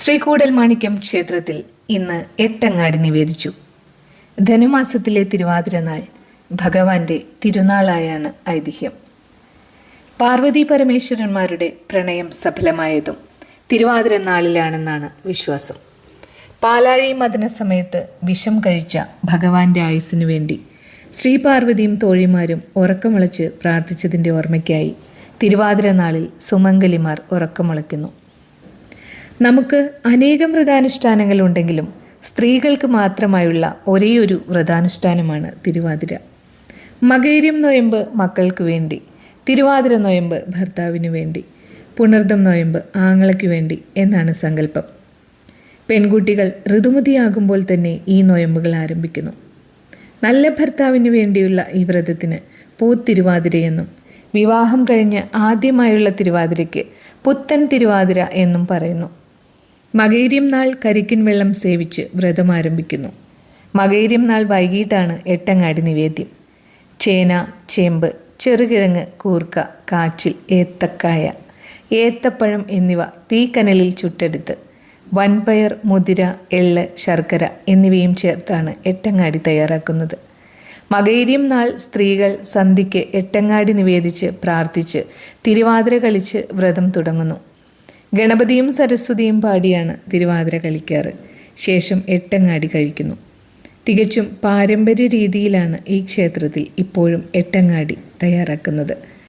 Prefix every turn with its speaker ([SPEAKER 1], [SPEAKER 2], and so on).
[SPEAKER 1] ശ്രീകൂടൽ മാണിക്യം ക്ഷേത്രത്തിൽ ഇന്ന് എട്ടങ്ങാടി നിവേദിച്ചു. ധനുമാസത്തിലെ തിരുവാതിരനാൾ ഭഗവാന്റെ തിരുനാളായാണ് ഐതിഹ്യം. പാർവതി പരമേശ്വരന്മാരുടെ പ്രണയം സഫലമായതും തിരുവാതിര നാളിലാണെന്നാണ് വിശ്വാസം. പാലാഴി മദന സമയത്ത് വിഷം കഴിച്ച ഭഗവാന്റെ ആയുസ്സിനു വേണ്ടി ശ്രീപാർവതിയും തോഴിമാരും ഉറക്കമുളച്ച് പ്രാർത്ഥിച്ചതിന്റെ ഓർമ്മയ്ക്കായി തിരുവാതിര നാളിൽ സുമംഗലിമാർ ഉറക്കമുളയ്ക്കുന്നു. നമുക്ക് അനേകം വ്രതാനുഷ്ഠാനങ്ങൾ ഉണ്ടെങ്കിലും സ്ത്രീകൾക്ക് മാത്രമായുള്ള ഒരേയൊരു വ്രതാനുഷ്ഠാനമാണ് തിരുവാതിര. മകേര്യം നൊയമ്പ് മക്കൾക്ക് വേണ്ടി തിരുവാതിര നൊയമ്പ് ഭർത്താവിന് വേണ്ടി പുണർദം നൊയമ്പ് ആങ്ങളയ്ക്ക് വേണ്ടി എന്നാണ് സങ്കല്പം. പെൺകുട്ടികൾ ഋതുമതിയാകുമ്പോൾ തന്നെ ഈ നൊയമ്പുകൾ ആരംഭിക്കുന്നു. നല്ല ഭർത്താവിന് വേണ്ടിയുള്ള ഈ വ്രതത്തിന് പൂത്തിരുവാതിരയെന്നും വിവാഹം കഴിഞ്ഞ് ആദ്യമായുള്ള തിരുവാതിരയ്ക്ക് പുത്തൻ തിരുവാതിര എന്നും പറയുന്നു. മകേര്യം നാൾ കരിക്കിൻ വെള്ളം സേവിച്ച് വ്രതം ആരംഭിക്കുന്നു. മകൈര്യം നാൾ വൈകിട്ടാണ് എട്ടങ്ങാടി നിവേദ്യം. ചേന ചേമ്പ് ചെറുകിഴങ്ങ് കൂർക്ക കാച്ചിൽ ഏത്തക്കായ ഏത്തപ്പഴം എന്നിവ തീക്കനലിൽ ചുട്ടെടുത്ത് വൻപയർ മുതിര എള്ള് ശർക്കര എന്നിവയും ചേർത്താണ് എട്ടങ്ങാടി തയ്യാറാക്കുന്നത്. മകൈര്യം നാൾ സ്ത്രീകൾ സന്ധിക്ക് എട്ടങ്ങാടി നിവേദിച്ച് പ്രാർത്ഥിച്ച് തിരുവാതിര കളിച്ച് വ്രതം തുടങ്ങുന്നു. ഗണപതിയും സരസ്വതിയും പാടിയാണ് തിരുവാതിര കളിക്കാറ്. ശേഷം എട്ടങ്ങാടി കഴിക്കുന്നു. തികച്ചും പാരമ്പര്യ രീതിയിലാണ് ഈ ക്ഷേത്രത്തിൽ ഇപ്പോഴും എട്ടങ്ങാടി തയ്യാറാക്കുന്നത്.